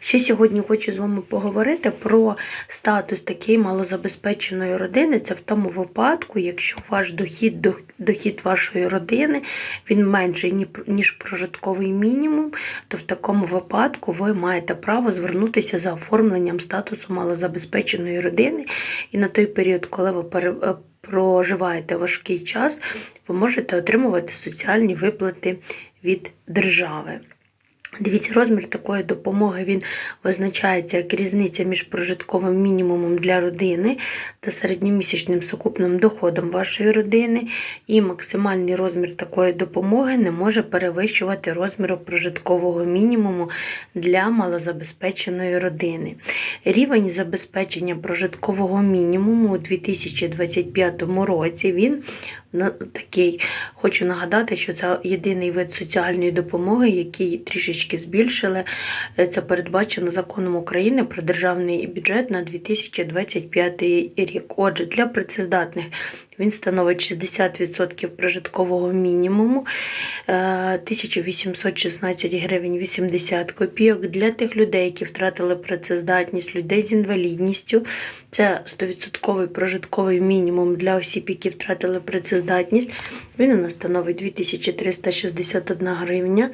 Ще сьогодні хочу з вами поговорити про статус такої малозабезпеченої родини. Це в тому випадку, якщо ваш дохід, дохід вашої родини він менший ніж прожитковий мінімум, то в такому випадку ви маєте право звернутися за оформленням статусу малозабезпеченої родини. І на той період, коли ви е, проживаєте важкий час, ви можете отримувати соціальні виплати від держави. Дивіться, розмір такої допомоги він визначається як різниця між прожитковим мінімумом для родини та середньомісячним сукупним доходом вашої родини, і максимальний розмір такої допомоги не може перевищувати розміру прожиткового мінімуму для малозабезпеченої родини. Рівень забезпечення прожиткового мінімуму у 2025 році він такий. Хочу нагадати, що це єдиний вид соціальної допомоги, який трішечки збільшили. Е, Це передбачено законом України про державний бюджет на 2025 рік. Отже, для працездатних він становить 60% прожиткового мінімуму, е, 1816 гривень 80 копійок. Для тих людей, які втратили працездатність, людей з інвалідністю, це 100% прожитковий мінімум для осіб, які втратили працездатність. Він у нас становить 2361 гривня.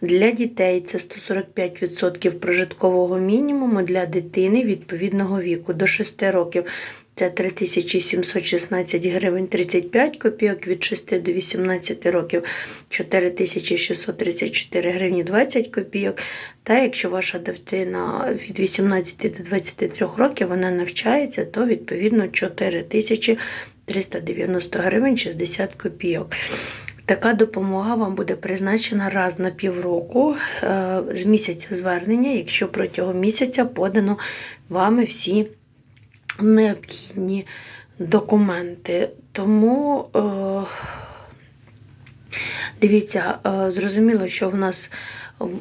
Для дітей це 145% прожиткового мінімуму для дитини відповідного віку до 6 років. Це 3716 гривень 35 копійок, від 6 до 18 років 4634 гривні 20 копійок. Та якщо ваша дитина від 18 до 23 років вона навчається, то відповідно 4390 гривень 60 копійок. Така допомога вам буде призначена раз на півроку е, з місяця звернення, якщо протягом місяця подано вами всі необхідні документи. Тому е, дивіться, е, зрозуміло, що в нас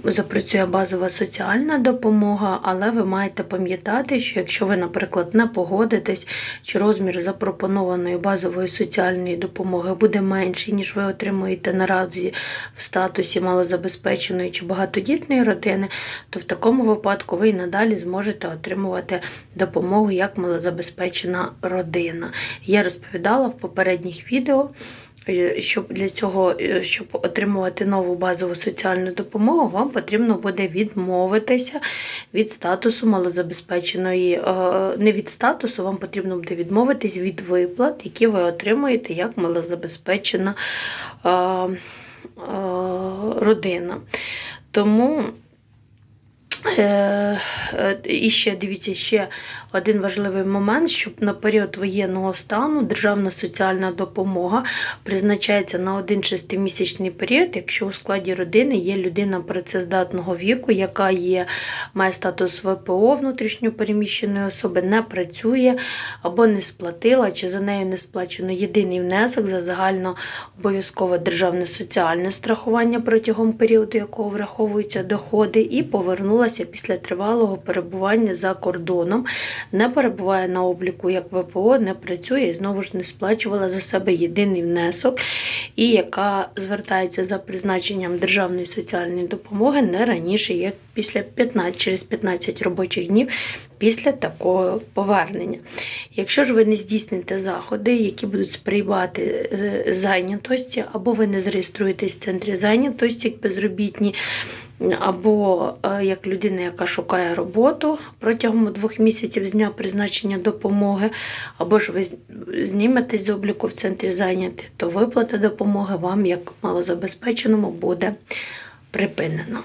запрацює базова соціальна допомога, але ви маєте пам'ятати, що якщо ви, наприклад, не погодитесь, чи розмір запропонованої базової соціальної допомоги буде менший, ніж ви отримуєте наразі в статусі малозабезпеченої чи багатодітної родини, то в такому випадку ви і надалі зможете отримувати допомогу як малозабезпечена родина. Я розповідала в попередніх відео. Е, Щоб для цього, е, щоб отримувати нову базову соціальну допомогу, вам потрібно буде відмовитися від статусу малозабезпеченої, е, не від статусу, вам потрібно буде відмовитись від виплат, які ви отримуєте як малозабезпечена родина. Тому І ще дивіться, ще один важливий момент, що на період воєнного стану державна соціальна допомога призначається на один шестимісячний період, якщо у складі родини є людина працездатного віку, яка є, має статус ВПО внутрішньопереміщеної особи, не працює або не сплатила, чи за нею не сплачено єдиний внесок за загально обов'язкове державне соціальне страхування протягом періоду, якого враховуються доходи, і повернулася після тривалого перебування за кордоном, не перебуває на обліку як ВПО, не працює і знову ж не сплачувала за себе єдиний внесок, і яка звертається за призначенням державної соціальної допомоги не раніше, як після 15, через 15 робочих днів після такого повернення. Якщо ж ви не здійсните заходи, які будуть сприяти е, зайнятості, або ви не зареєструєтесь в центрі зайнятості як безробітні, або е, як людина, яка шукає роботу протягом двох місяців з дня призначення допомоги, або ж ви зніметесь з обліку в центрі зайняті, то виплата допомоги вам, як малозабезпеченому, буде припинена.